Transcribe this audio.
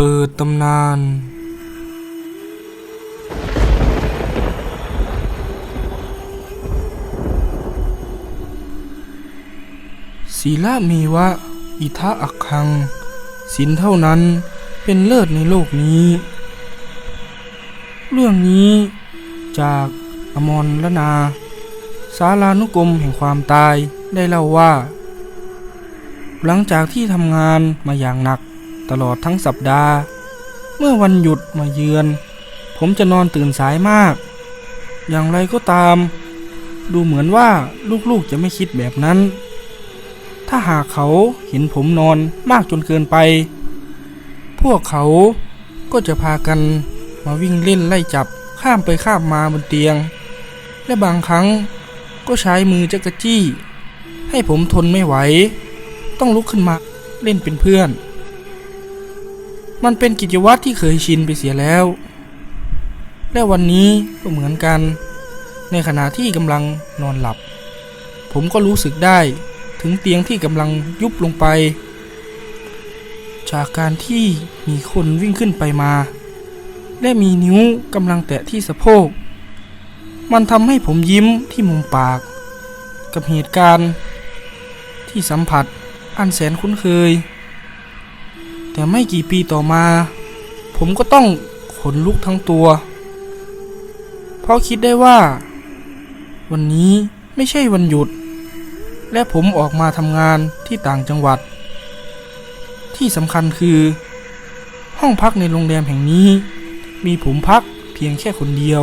เปิดตำนาน ศีละมีวะ อิทะอักคังศีลเท่านั้นเป็นเลิศในโลกนี้ เรื่องนี้จากอมรละนา สารานุกรมแห่งความตายได้เล่าว่า หลังจากที่ทำงานมาอย่างหนัก ตลอดทั้งสัปดาห์ เมื่อวันหยุดมาเยือน ผมจะนอนตื่นสายมาก อย่างไรก็ตาม ดูเหมือนว่าลูกๆจะไม่คิดแบบนั้น ถ้าหากเขาเห็นผมนอนมากจนเกินไป พวกเขาก็จะพากันมาวิ่งเล่นไล่จับข้ามไปข้ามมาบนเตียง และบางครั้งก็ใช้มือจักรจี้ ให้ผมทนไม่ไหว ต้องลุกขึ้นมาเล่นเป็นเพื่อน มันเป็นกิจวัตรที่เคยชินไปเสียแล้ว และวันนี้ก็เหมือนกัน ในขณะที่กำลังนอนหลับ ผมก็รู้สึกได้ถึงเตียงที่กำลังยุบลงไป จากการที่มีคนวิ่งขึ้นไปมา และมีนิ้วกำลังแตะที่สะโพก มันทำให้ผมยิ้มที่มุมปาก กับเหตุการณ์ ที่สัมผัสอันแสนคุ้นเคย แต่ไม่กี่ปีต่อมา ผมก็ต้องขนลุกทั้งตัว เพราะคิดได้ว่า วันนี้ไม่ใช่วันหยุด และผมออกมาทำงานที่ต่างจังหวัด ที่สำคัญคือ ห้องพักในโรงแรมแห่งนี้ มีผมพักเพียงแค่คนเดียว